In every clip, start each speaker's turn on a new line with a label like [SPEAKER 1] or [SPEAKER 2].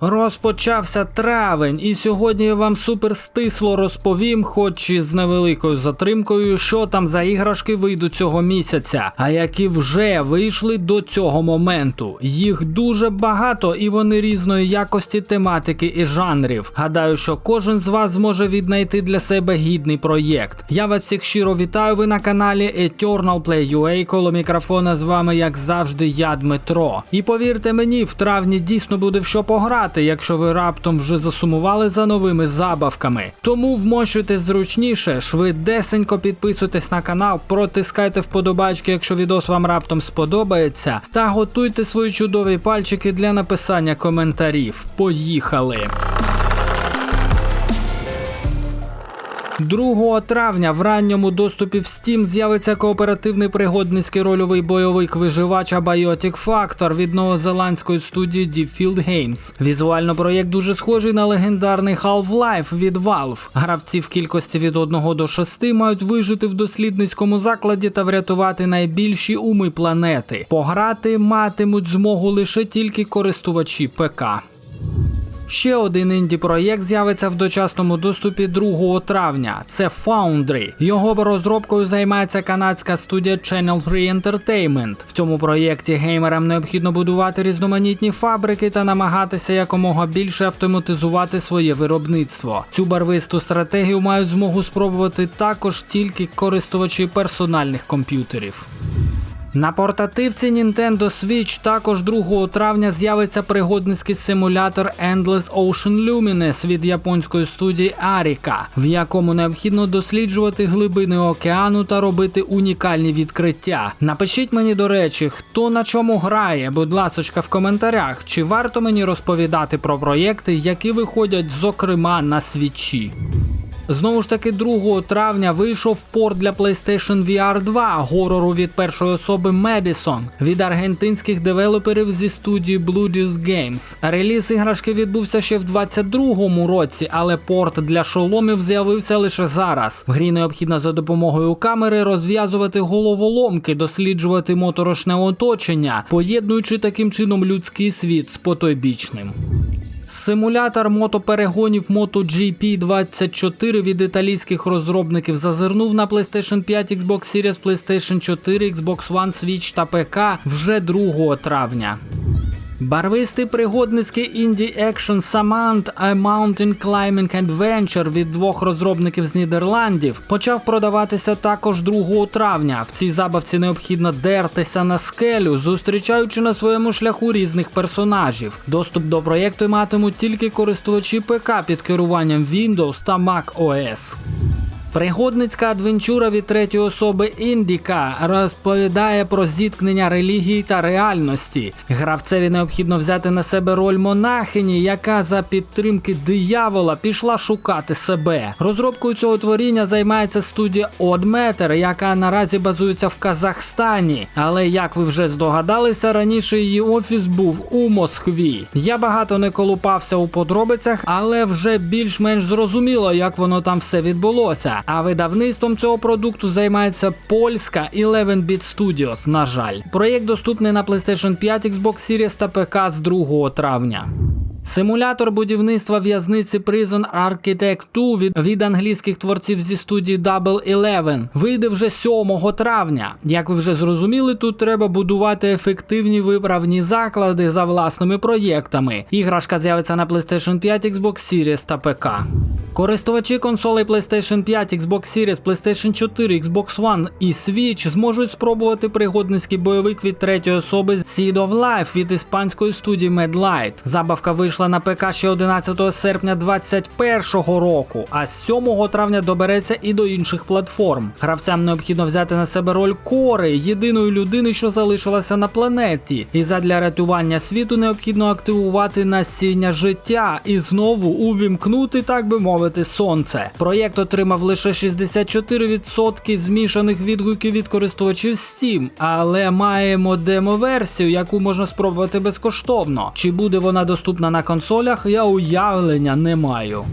[SPEAKER 1] Розпочався травень, і сьогодні я вам супер стисло розповім, хоч і з невеликою затримкою, що там за іграшки вийдуть цього місяця, а які вже вийшли до цього моменту. Їх дуже багато і вони різної якості тематики і жанрів. Гадаю, що кожен з вас зможе віднайти для себе гідний проєкт. Я вас всіх щиро вітаю. Ви на каналі Eternal Play UA. Коло мікрофона з вами, як завжди, я Дмитро. І повірте мені, в травні дійсно буде що пограти якщо ви раптом вже засумували за новими забавками. Тому вмощуйтесь зручніше, швидесенько підписуйтесь на канал, протискайте вподобачки, якщо відос вам раптом сподобається, та готуйте свої чудові пальчики для написання коментарів. Поїхали! 2 травня в ранньому доступі в Steam з'явиться кооперативний пригодницький рольовий бойовик виживач Abiotic Factor від новозеландської студії Deep Field Games. Візуально проєкт дуже схожий на легендарний Half-Life від Valve. Гравці в кількості від 1 до 6 мають вижити в дослідницькому закладі та врятувати найбільші уми планети. Пограти матимуть змогу лише тільки користувачі ПК. Ще один інді проєкт з'явиться в дочасному доступі 2 травня. Це Foundry. Його розробкою займається канадська студія Channel 3 Entertainment. В цьому проєкті геймерам необхідно будувати різноманітні фабрики та намагатися якомога більше автоматизувати своє виробництво. Цю барвисту стратегію мають змогу спробувати також тільки користувачі персональних комп'ютерів. На портативці Nintendo Switch також 2 травня з'явиться пригодницький симулятор Endless Ocean Luminous від японської студії Arika, в якому необхідно досліджувати глибини океану та робити унікальні відкриття. Напишіть мені, до речі, хто на чому грає, будь ласочка, в коментарях, чи варто мені розповідати про проєкти, які виходять зокрема на свічі. Знову ж таки, 2 травня вийшов порт для PlayStation VR 2 горору від першої особи Madison від аргентинських девелоперів зі студії Bloodious Games. Реліз іграшки відбувся ще в 22-му році, але порт для шоломів з'явився лише зараз. В грі необхідно за допомогою камери розв'язувати головоломки, досліджувати моторошне оточення, поєднуючи таким чином людський світ з потойбічним. Симулятор мотоперегонів MotoGP 24 від італійських розробників зазирнув на PlayStation 5, Xbox Series, PlayStation 4, Xbox One, Switch та ПК вже 2 травня. Барвистий пригодницький інді екшн Samant A Mountain Climbing Adventure від двох розробників з Нідерландів почав продаватися також 2 травня. В цій забавці необхідно дертися на скелю, зустрічаючи на своєму шляху різних персонажів. Доступ до проєкту матимуть тільки користувачі ПК під керуванням Windows та Mac OS. Пригодницька адвенчура від третьої особи Індіка розповідає про зіткнення релігії та реальності. Гравцеві необхідно взяти на себе роль монахині, яка за підтримки диявола пішла шукати себе. Розробкою цього творіння займається студія Matter, яка наразі базується в Казахстані. Але як ви вже здогадалися, раніше її офіс був у Москві. Я багато не колупався у подробицях, але вже більш-менш зрозуміло, як воно там все відбулося. А видавництвом цього продукту займається польська 11-Bit Studios, на жаль. Проєкт доступний на PlayStation 5, Xbox Series та ПК з 2 травня. Симулятор будівництва в'язниці Prison Architect 2 від, від англійських творців зі студії Double Eleven вийде вже 7 травня. Як ви вже зрозуміли, тут треба будувати ефективні виправні заклади за власними проєктами. Іграшка з'явиться на PlayStation 5, Xbox Series та ПК. Користувачі консолей PlayStation 5, Xbox Series, PlayStation 4, Xbox One і Switch зможуть спробувати пригодницький бойовик від третьої особи Seed of Life від іспанської студії Medlight. Забавка вийшла на ПК ще 11 серпня 2021 року, а з 7 травня добереться і до інших платформ. Гравцям необхідно взяти на себе роль кори, єдиної людини, що залишилася на планеті. І задля рятування світу необхідно активувати насіння життя і знову увімкнути, так би мовити, сонце. Проєкт отримав лише 64% змішаних відгуків від користувачів Steam, але маємо демо-версію, яку можна спробувати безкоштовно. Чи буде вона доступна на консолях, я уявлення не маю.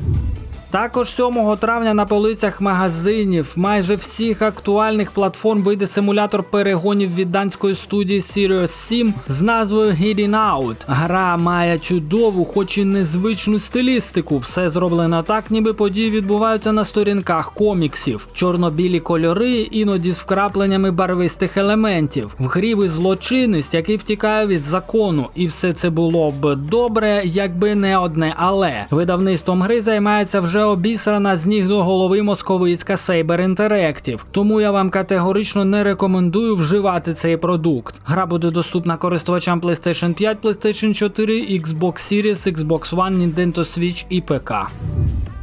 [SPEAKER 1] Також 7 травня на полицях магазинів майже всіх актуальних платформ вийде симулятор перегонів від данської студії Serious 7 з назвою Hidden Out. Гра має чудову, хоч і незвичну стилістику. Все зроблено так, ніби події відбуваються на сторінках коміксів. Чорно-білі кольори, іноді з вкрапленнями барвистих елементів. В грі ви злочинець, який втікає від закону, і все це було б добре, якби не одне але. Видавництвом гри займається вже обісрана з ніг до голови московицька Saber Interactive. Тому я вам категорично не рекомендую вживати цей продукт. Гра буде доступна користувачам PlayStation 5, PlayStation 4, Xbox Series, Xbox One, Nintendo Switch і ПК.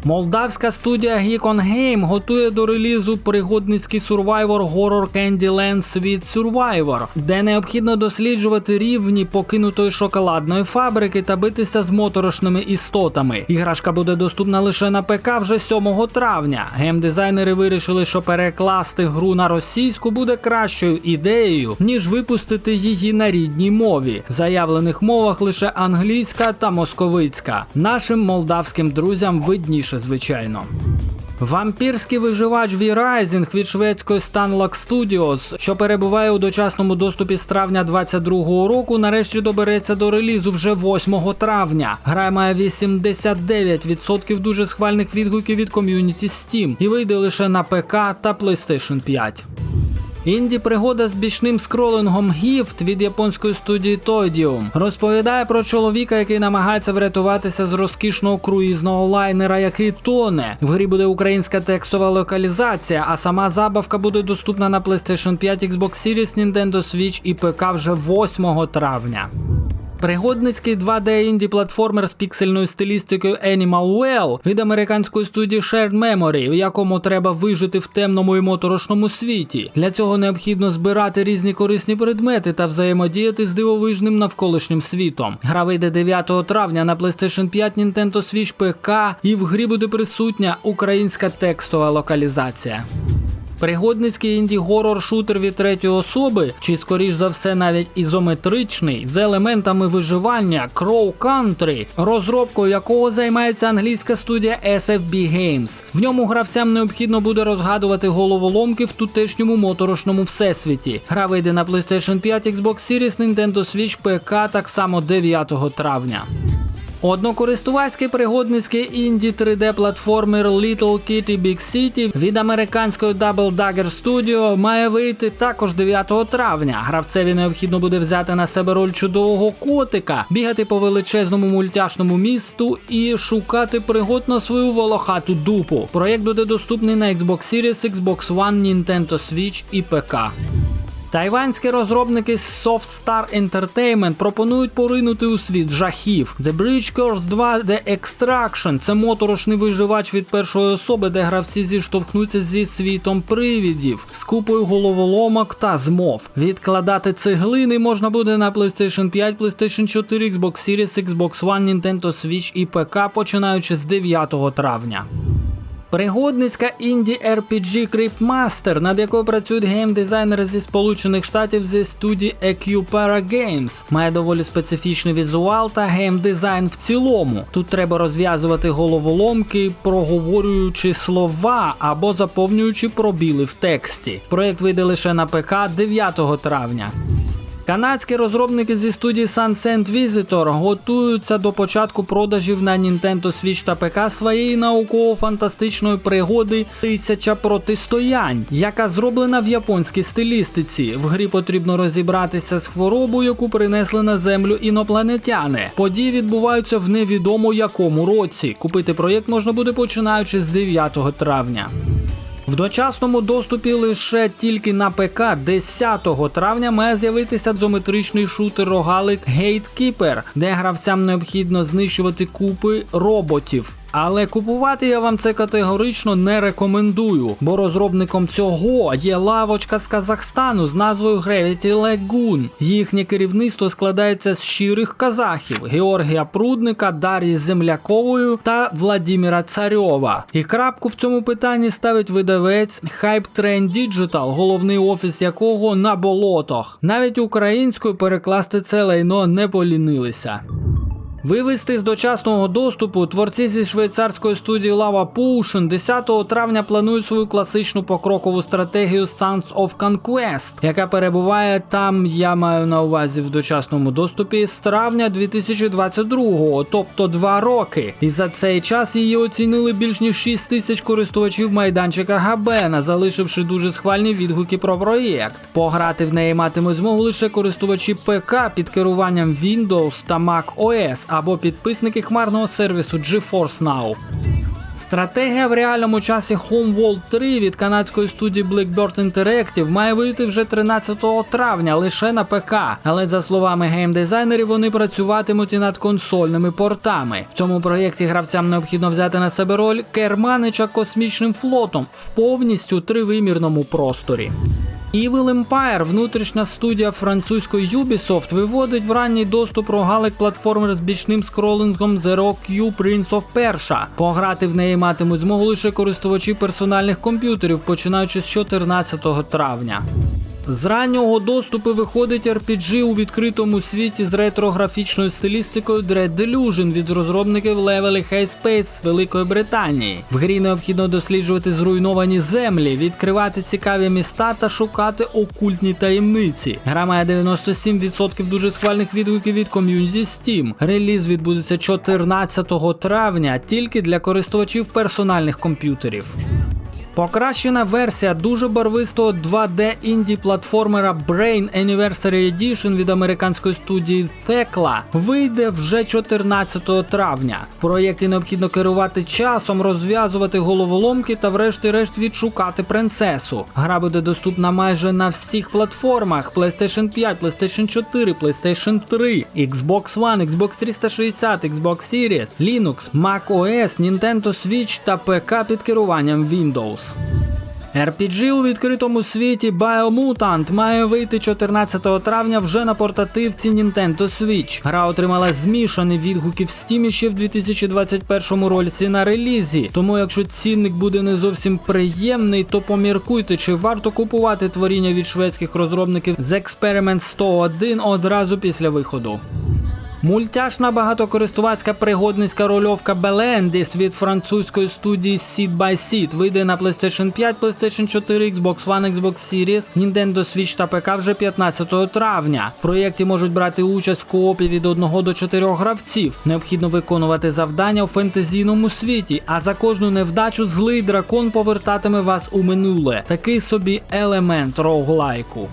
[SPEAKER 1] Молдавська студія Geekon Game готує до релізу пригодницький сурвайвор Horror Candyland Sweet Survivor, де необхідно досліджувати рівні покинутої шоколадної фабрики та битися з моторошними істотами. Іграшка буде доступна лише на ПК вже 7 травня. Геймдизайнери вирішили, що перекласти гру на російську буде кращою ідеєю, ніж випустити її на рідній мові. В заявлених мовах лише англійська та московицька. Нашим молдавським друзям видніше, звичайно. Вампірський виживач V-Rising від шведської Stanlock Studios, що перебуває у дочасному доступі з травня 22-го року, нарешті добереться до релізу вже 8 травня. Гра має 89% дуже схвальних відгуків від ком'юніті Steam і вийде лише на ПК та PlayStation 5. Інді пригода з бічним скролингом Гіфт від японської студії Тодіум розповідає про чоловіка, який намагається врятуватися з розкішного круїзного лайнера, який тоне. В грі буде українська текстова локалізація, а сама забавка буде доступна на PlayStation 5, Xbox Series, Nintendo Switch і ПК вже 8 травня. Пригодницький 2D інді платформер з піксельною стилістикою Animal Well від американської студії Shared Memory, в якому треба вижити в темному і моторошному світі. Для цього необхідно збирати різні корисні предмети та взаємодіяти з дивовижним навколишнім світом. Гра вийде 9 травня на PlayStation 5, Nintendo Switch, ПК, і в грі буде присутня українська текстова локалізація. Пригодницький інді-горор шутер від третьої особи, чи скоріш за все навіть ізометричний, з елементами виживання Crow Country, розробкою якого займається англійська студія SFB Games. В ньому гравцям необхідно буде розгадувати головоломки в тутешньому моторошному всесвіті. Гра вийде на PlayStation 5, Xbox Series, Nintendo Switch, ПК так само 9 травня. Однокористувацький пригодницький інді 3D платформер Little Kitty Big City від американської Double Dagger Studio має вийти також 9 травня. Гравцеві необхідно буде взяти на себе роль чудового котика, бігати по величезному мультяшному місту і шукати пригод на свою волохату дупу. Проєкт буде доступний на Xbox Series, Xbox One, Nintendo Switch і ПК. Тайванські розробники з Soft Entertainment пропонують поринути у світ жахів. The Bridge Curse 2 The Extraction – це моторошний виживач від першої особи, де гравці зіштовхнуться зі світом привідів, з купою головоломок та змов. Відкладати цеглини можна буде на PlayStation 5, PlayStation 4, Xbox Series, Xbox One, Nintendo Switch і ПК, починаючи з 9 травня. Пригодницька інді RPG Cryptmaster, над якою працюють геймдизайнери зі Сполучених Штатів зі студії Acupara Games, має доволі специфічний візуал та геймдизайн в цілому. Тут треба розв'язувати головоломки, проговорюючи слова або заповнюючи пробіли в тексті. Проєкт вийде лише на ПК 9 травня. Канадські розробники зі студії Sunset Visitor готуються до початку продажів на Nintendo Switch та ПК своєї науково-фантастичної пригоди Тисяча протистоянь, яка зроблена в японській стилістиці. В грі потрібно розібратися з хворобою, яку принесли на землю інопланетяни. Події відбуваються в невідомо якому році. Купити проєкт можна буде починаючи з 9 травня. В дочасному доступі лише тільки на ПК 10 травня має з'явитися дзометричний шутер рогалик Gatekeeper, де гравцям необхідно знищувати купи роботів. Але купувати я вам це категорично не рекомендую, бо розробником цього є лавочка з Казахстану з назвою Gravity Lagoon. Їхнє керівництво складається з щирих казахів Георгія Прудника, Дар'ї Земляковою та Владіміра Царьова. І крапку в цьому питанні ставить видавець Hype Train Digital, головний офіс якого на болотах. Навіть українською перекласти це лайно не полінилися. Вивести з дочасного доступу творці зі швейцарської студії Lava Potion 10 травня планують свою класичну покрокову стратегію Sons of Conquest, яка перебуває там, я маю на увазі в дочасному доступі з травня 2022, тобто два роки. І за цей час її оцінили більш ніж 6 тисяч користувачів майданчика Габена, залишивши дуже схвальні відгуки про проєкт. Пограти в неї матимуть змогу лише користувачі ПК під керуванням Windows та Mac OS або підписники хмарного сервісу GeForce Now. Стратегія в реальному часі Homeworld 3 від канадської студії Blackbird Interactive має вийти вже 13 травня лише на ПК. Але за словами геймдизайнерів, вони працюватимуть і над консольними портами. В цьому проєкті гравцям необхідно взяти на себе роль керманича космічним флотом в повністю тривимірному просторі. Evil Empire, внутрішня студія французької Ubisoft, виводить в ранній доступ рогалик платформер з бічним скролингом Zero Q Prince of Persia. Пограти в неї матимуть змогу лише користувачі персональних комп'ютерів, починаючи з 14 травня. З раннього доступу виходить RPG у відкритому світі з ретрографічною стилістикою Dread Delusion від розробників Level High Space з Великої Британії. В грі необхідно досліджувати зруйновані землі, відкривати цікаві міста та шукати окультні таємниці. Гра має 97% дуже схвальних відгуків від ком'юніті Steam. Реліз відбудеться 14 травня тільки для користувачів персональних комп'ютерів. Покращена версія дуже барвистого 2D інді платформера Brain Anniversary Edition від американської студії Thekla вийде вже 14 травня. В проєкті необхідно керувати часом, розв'язувати головоломки та, врешті-решт, відшукати принцесу. Гра буде доступна майже на всіх платформах: PlayStation 5, PlayStation 4, PlayStation 3, Xbox One, Xbox 360, Xbox Series, Linux, Mac OS, Nintendo Switch та ПК під керуванням Windows. RPG у відкритому світі Biomutant має вийти 14 травня вже на портативці Nintendo Switch. Гра отримала змішані відгуки в Steam ще в 2021 році на релізі. Тому, якщо цінник буде не зовсім приємний, то поміркуйте, чи варто купувати творіння від шведських розробників з Experiment 101 одразу після виходу. Мультяшна багатокористувацька пригодницька рольовка Belendis від французької студії Seed by Seed вийде на PlayStation 5, PlayStation 4, Xbox One, Xbox Series, Nintendo Switch та ПК вже 15 травня. В проєкті можуть брати участь в коопі від 1 до 4 гравців. Необхідно виконувати завдання у фентезійному світі, а за кожну невдачу злий дракон повертатиме вас у минуле. Такий собі елемент роуглайку.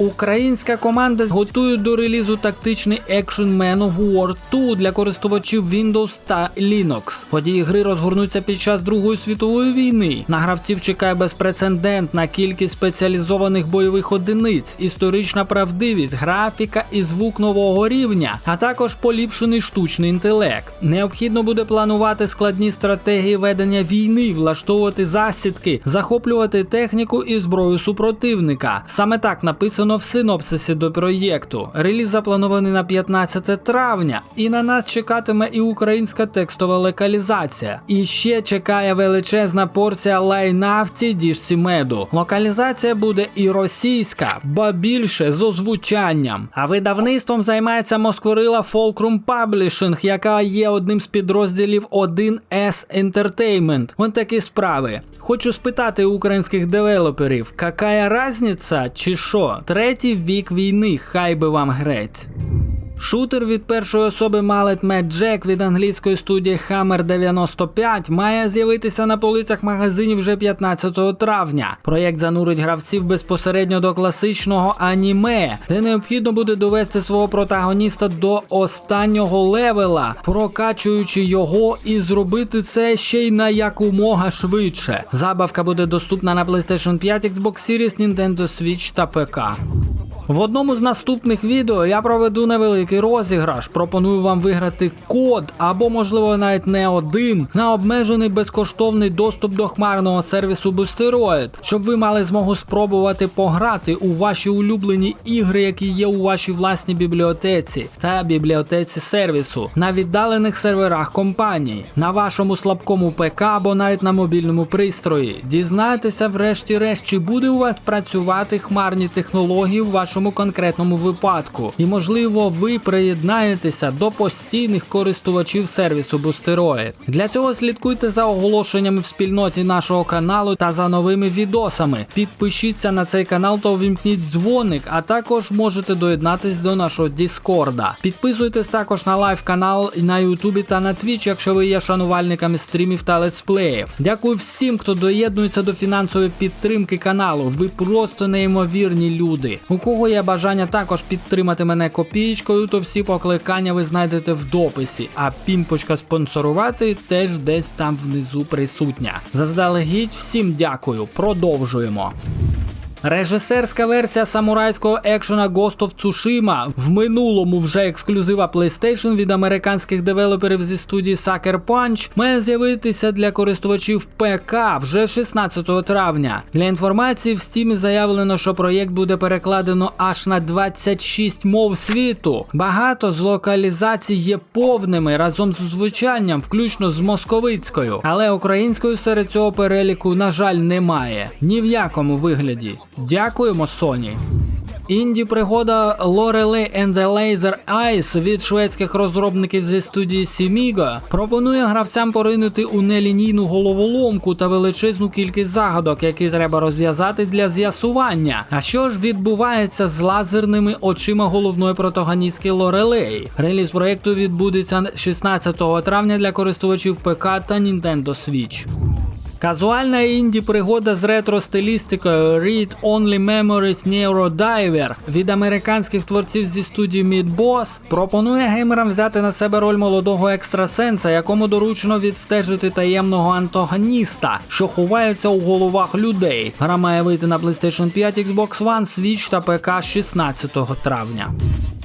[SPEAKER 1] Українська команда готує до релізу тактичний Action Man of War 2 для користувачів Windows та Linux. Події гри розгорнуться під час Другої світової війни. На гравців чекає безпрецедентна кількість спеціалізованих бойових одиниць, історична правдивість, графіка і звук нового рівня, а також поліпшений штучний інтелект. Необхідно буде планувати складні стратегії ведення війни, влаштовувати засідки, захоплювати техніку і зброю супротивника. Саме так написано в синопсисі до проєкту. Реліз запланований на 15 травня, і на нас чекатиме і українська текстова локалізація. І ще чекає величезна порція лайна в цій діжці меду. Локалізація буде і російська, ба більше з озвучанням. А видавництвом займається Москворила Fulcrum Publishing, яка є одним з підрозділів 1S Entertainment. Вон такі справи. Хочу спитати українських девелоперів, какая разниця чи що? Третій вік війни, хай би вам грець. Шутер від першої особи Mallet Mad Jack від англійської студії Hammer 95 має з'явитися на полицях магазинів вже 15 травня. Проєкт занурить гравців безпосередньо до класичного аніме, де необхідно буде довести свого протагоніста до останнього левела, прокачуючи його і зробити це ще й на якомога швидше. Забавка буде доступна на PlayStation 5, Xbox Series, Nintendo Switch та ПК. В одному з наступних відео я проведу невеликий розіграш. Пропоную вам виграти код або, можливо, навіть не один на обмежений безкоштовний доступ до хмарного сервісу Boosteroid, щоб ви мали змогу спробувати пограти у ваші улюблені ігри, які є у вашій власній бібліотеці та бібліотеці сервісу на віддалених серверах компанії, на вашому слабкому ПК або навіть на мобільному пристрої. Дізнайтеся, врешті-решт, чи буде у вас працювати хмарні технології у вашому вашому конкретному випадку. І можливо, ви приєднаєтеся до постійних користувачів сервісу Boosteroid. Для цього слідкуйте за оголошеннями в спільноті нашого каналу та за новими відосами. Підпишіться на цей канал та увімкніть дзвоник, а також можете доєднатись до нашого Діскорда. Підписуйтесь також на лайв канал на Ютубі та на Твіч, якщо ви є шанувальниками стрімів та летсплеїв. Дякую всім, хто доєднується до фінансової підтримки каналу. Ви просто неймовірні люди. У кого є бажання також підтримати мене копієчкою, то всі покликання ви знайдете в дописі. А пімпочка спонсорувати теж десь там внизу присутня. Заздалегідь всім дякую. Продовжуємо. Режисерська версія самурайського екшена Ghost of Tsushima в минулому вже ексклюзива PlayStation від американських девелоперів зі студії Sucker Punch має з'явитися для користувачів ПК вже 16 травня. Для інформації в Steam заявлено, що проєкт буде перекладено аж на 26 мов світу. Багато з локалізацій є повними разом з звучанням, включно з московицькою, але українською серед цього переліку, на жаль, немає. Ні в якому вигляді. Дякуємо, Sony. Інді пригода Lorelei and the Laser Eyes від шведських розробників зі студії Simigo пропонує гравцям поринути у нелінійну головоломку та величезну кількість загадок, які треба розв'язати для з'ясування. А що ж відбувається з лазерними очима головної протагоністки Лорелей? Реліз проєкту відбудеться 16 травня для користувачів ПК та Nintendo Switch. Казуальна інді пригода з ретро-стилістикою Read Only Memories Neurodiver від американських творців зі студії Midboss пропонує геймерам взяти на себе роль молодого екстрасенса, якому доручено відстежити таємного антагоніста, що ховається у головах людей. Гра має вийти на PlayStation 5, Xbox One, Switch та ПК 16 травня.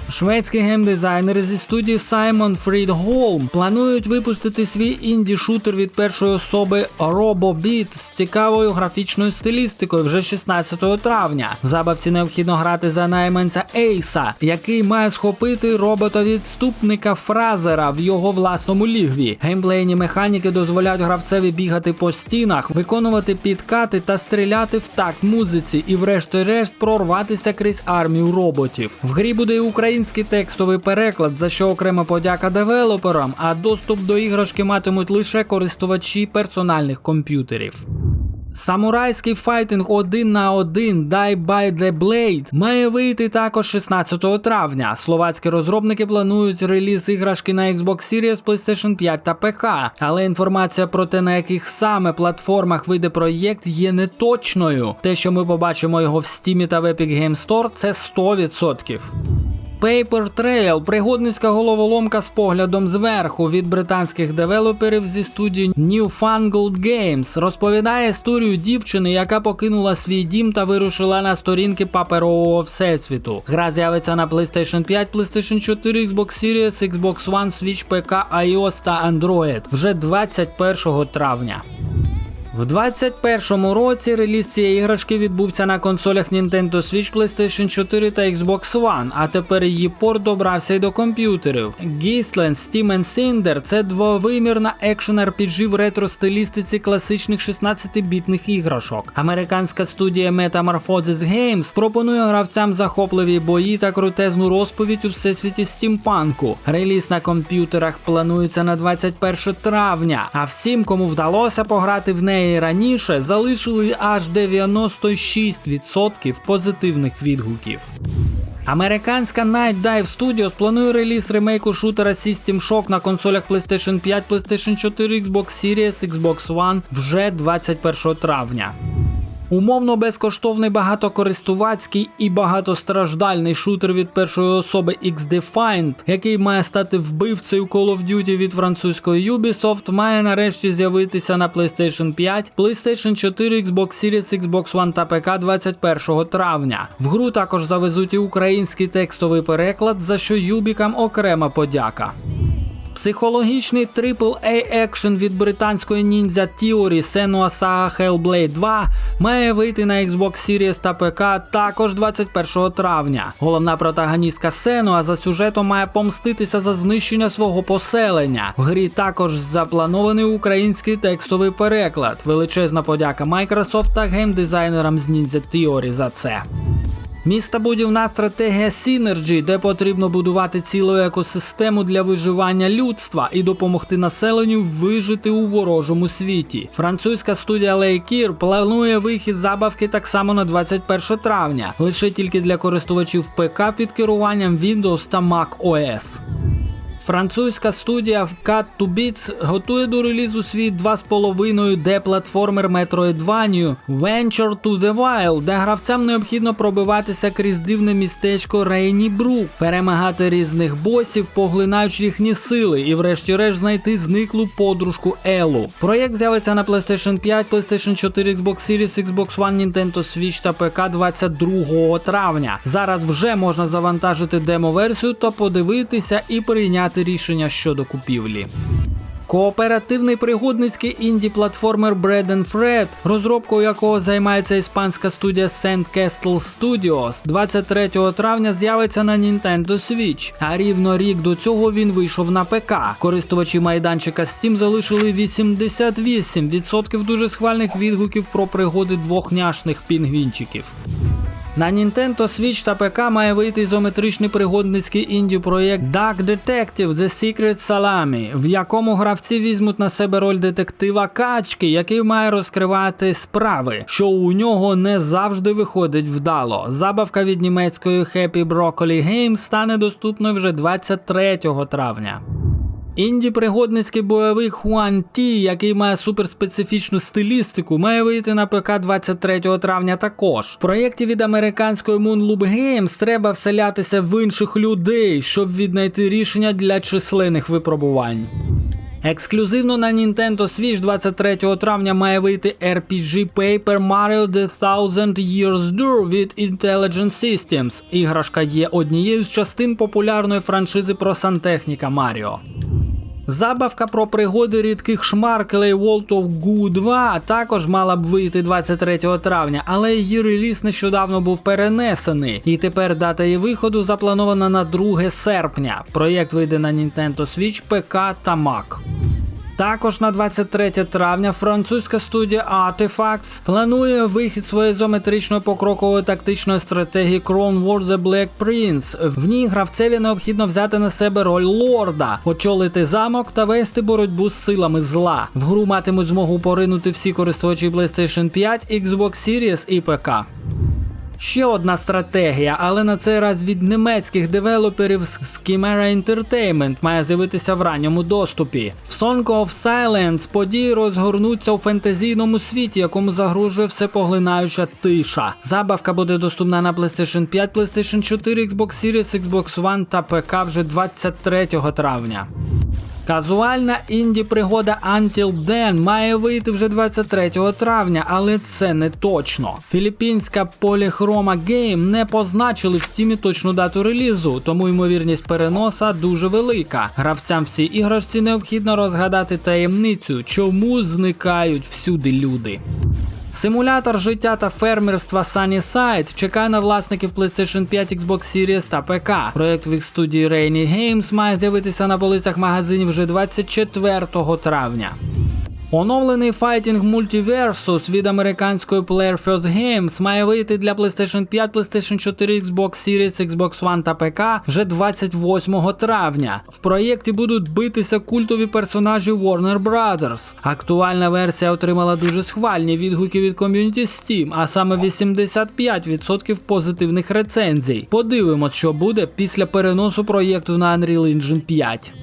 [SPEAKER 1] Шведські геймдизайнери зі студії Simon Friedholm планують випустити свій інді-шутер від першої особи RoboBeat з цікавою графічною стилістикою вже 16 травня. В забавці необхідно грати за найманця Ейса, який має схопити робота-відступника Фразера в його власному лігві. Геймплейні механіки дозволяють гравцеві бігати по стінах, виконувати підкати та стріляти в такт музиці і, врешті-решт, прорватися крізь армію роботів. В грі буде і український текстовий переклад, за що окрема подяка девелоперам, а доступ до іграшки матимуть лише користувачі персональних комп'ютерів. Самурайський файтинг 1 на 1 Die by the Blade має вийти також 16 травня. Словацькі розробники планують реліз іграшки на Xbox Series, PlayStation 5 та ПК, але інформація про те, на яких саме платформах вийде проєкт, є неточною. Те, що ми побачимо його в Steam та в Epic Game Store, це 100%. Paper Trail – пригодницька головоломка з поглядом зверху від британських девелоперів зі студії Newfangled Games розповідає історію дівчини, яка покинула свій дім та вирушила на сторінки паперового всесвіту. Гра з'явиться на PlayStation 5, PlayStation 4, Xbox Series, Xbox One, Switch, ПК, iOS та Android вже 21 травня. В 21-му році реліз цієї іграшки відбувся на консолях Nintendo Switch, PlayStation 4 та Xbox One, а тепер її порт добрався й до комп'ютерів. Ghostland Steam and Cinder – це двовимірна екшен RPG в ретро-стилістиці класичних 16-бітних іграшок. Американська студія Metamorphosis Games пропонує гравцям захопливі бої та крутезну розповідь у всесвіті стімпанку. Реліз на комп'ютерах планується на 21 травня, а всім, кому вдалося пограти в неї раніше, залишили аж 96% позитивних відгуків. Американська Night Dive Studios планує реліз ремейку шутера System Shock на консолях PlayStation 5, PlayStation 4, Xbox Series, Xbox One вже 21 травня. Умовно безкоштовний багатокористувацький і багатостраждальний шутер від першої особи X-Defined, який має стати вбивцею Call of Duty від французької Ubisoft, має нарешті з'явитися на PlayStation 5, PlayStation 4, Xbox Series, Xbox One та ПК 21 травня. В гру також завезуть і український текстовий переклад, за що Юбікам окрема подяка. Психологічний AAA екшен від британської ніндзя Theory Senua Saga Hellblade 2 має вийти на Xbox Series та ПК також 21 травня. Головна протагоністка Сенуа за сюжетом має помститися за знищення свого поселення. В грі також запланований український текстовий переклад. Величезна подяка Microsoft та геймдизайнерам з Ninja Theory за це. Містобудівна стратегія Synergy, де потрібно будувати цілу екосистему для виживання людства і допомогти населенню вижити у ворожому світі. Французька студія Лейкір планує вихід забавки так само на 21 травня, лише тільки для користувачів ПК під керуванням Windows та Mac OS. Французька студія Cut to Beats готує до релізу свій 2,5 D-платформер Metroidvania Venture to the Wild, де гравцям необхідно пробиватися крізь дивне містечко Рейні Брук, перемагати різних босів, поглинаючи їхні сили, і врешті-решт знайти зниклу подружку Елу. Проєкт з'явиться на PlayStation 5, PlayStation 4, Xbox Series, Xbox One, Nintendo Switch та ПК 22 травня. Зараз вже можна завантажити демо-версію та подивитися і прийняти рішення щодо купівлі. Кооперативний пригодницький інді-платформер Bread and Fred, розробкою якого займається іспанська студія Sandcastle Studios, 23 травня з'явиться на Nintendo Switch, а рівно рік до цього він вийшов на ПК. Користувачі майданчика Steam залишили 88% дуже схвальних відгуків про пригоди двох няшних пінгвінчиків. На Nintendo Switch та ПК має вийти ізометричний пригодницький інді-проєкт Duck Detective The Secret Salami, в якому гравці візьмуть на себе роль детектива качки, який має розкривати справи, що у нього не завжди виходить вдало. Забавка від німецької Happy Broccoli Games стане доступною вже 23 травня. Інді пригодницький бойовик Хуан Ті, який має суперспецифічну стилістику, має вийти на ПК 23 травня також. В проєкті від американської Moonloop Games треба вселятися в інших людей, щоб віднайти рішення для численних випробувань. Ексклюзивно на Nintendo Switch 23 травня має вийти RPG Paper Mario The Thousand Years Door від Intelligent Systems. Іграшка є однією з частин популярної франшизи про сантехніка Маріо. Забавка про пригоди рідких шмаркелей World of Goo 2 також мала б вийти 23 травня, але її реліз нещодавно був перенесений, і тепер дата її виходу запланована на 2 серпня. Проєкт вийде на Nintendo Switch, ПК та Mac. Також на 23 травня французька студія Artifacts планує вихід своєї ізометричної покрокової тактичної стратегії Crown War The Black Prince. В ній гравцеві необхідно взяти на себе роль лорда, очолити замок та вести боротьбу з силами зла. В гру матимуть змогу поринути всі користувачі PlayStation 5, Xbox Series і ПК. Ще одна стратегія, але на цей раз від німецьких девелоперів з Chimera Entertainment має з'явитися в ранньому доступі. В Song of Silence події розгорнуться у фентезійному світі, якому загрожує всепоглинаюча тиша. Забавка буде доступна на PlayStation 5, PlayStation 4, Xbox Series, Xbox One та ПК вже 23 травня. Казуальна інді пригода Until Then має вийти вже 23 травня, але це не точно. Філіппінська Polychroma Game не позначили в стімі точну дату релізу, тому ймовірність переноса дуже велика. Гравцям всій іграшці необхідно розгадати таємницю, чому зникають всюди люди. Симулятор життя та фермерства Sunnyside чекає на власників PlayStation 5, Xbox Series та ПК. Проєкт від студії Rainy Games має з'явитися на полицях магазинів вже 24 травня. Оновлений Fighting Multiversus від американської Player First Games має вийти для PlayStation 5, PlayStation 4, Xbox Series, Xbox One та ПК вже 28 травня. В проєкті будуть битися культові персонажі Warner Brothers. Актуальна версія отримала дуже схвальні відгуки від ком'юніті Steam, а саме 85% позитивних рецензій. Подивимось, що буде після переносу проєкту на Unreal Engine 5.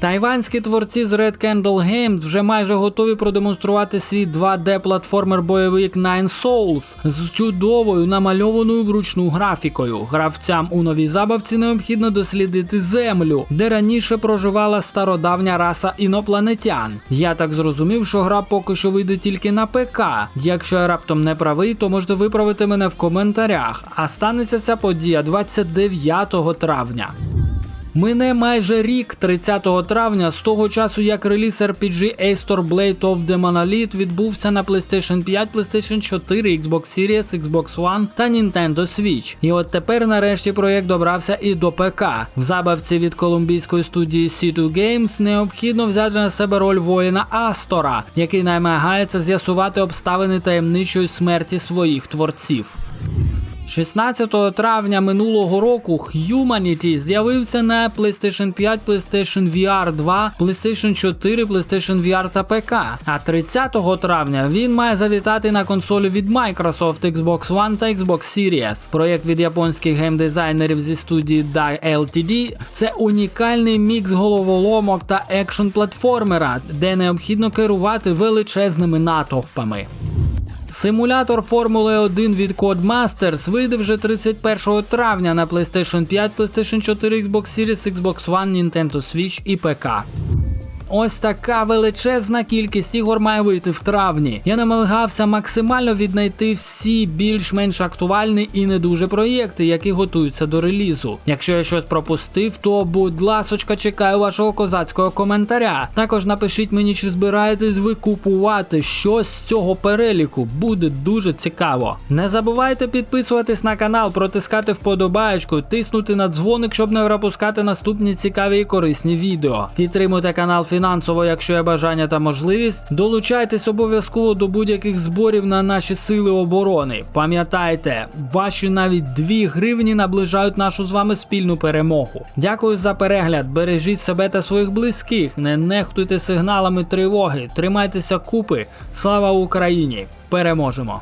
[SPEAKER 1] Тайванські творці з Red Candle Games вже майже готові продемонструвати свій 2D-платформер бойовик Nine Souls з чудовою намальованою вручну графікою. Гравцям у новій забавці необхідно дослідити землю, де раніше проживала стародавня раса інопланетян. Я так зрозумів, що гра поки що вийде тільки на ПК. Якщо я раптом не правий, то можете виправити мене в коментарях. А станеться ця подія 29 травня. Мине майже рік 30 травня з того часу, як реліз RPG Astor Blade of the Monolith відбувся на PlayStation 5, PlayStation 4, Xbox Series, Xbox One та Nintendo Switch. І от тепер нарешті проєкт добрався і до ПК. В забавці від колумбійської студії C2 Games необхідно взяти на себе роль воїна Астора, який намагається з'ясувати обставини таємничої смерті своїх творців. 16 травня минулого року Humanity з'явився на PlayStation 5, PlayStation VR 2, PlayStation 4, PlayStation VR та ПК. А 30 травня він має завітати на консолі від Microsoft Xbox One та Xbox Series. Проєкт від японських геймдизайнерів зі студії DAI Ltd – це унікальний мікс головоломок та екшн платформера, де необхідно керувати величезними натовпами. Симулятор Формули 1 від Codemasters вийде вже 31 травня на PlayStation 5, PlayStation 4, Xbox Series, Xbox One, Nintendo Switch і ПК. Ось така величезна кількість ігор має вийти в травні. Я намагався максимально віднайти всі більш-менш актуальні і не дуже проєкти, які готуються до релізу. Якщо я щось пропустив, то будь ласочка, чекаю вашого козацького коментаря. Також напишіть мені, чи збираєтесь ви купувати щось з цього переліку. Буде дуже цікаво. Не забувайте підписуватись на канал, протискати вподобаєчку, тиснути на дзвоник, щоб не пропускати наступні цікаві і корисні відео. Підтримуйте канал фінансово, якщо є бажання та можливість. Долучайтесь обов'язково до будь-яких зборів на наші сили оборони. Пам'ятайте, ваші навіть 2 гривні наближають нашу з вами спільну перемогу. Дякую за перегляд. Бережіть себе та своїх близьких. Не нехтуйте сигналами тривоги. Тримайтеся купи. Слава Україні! Переможемо!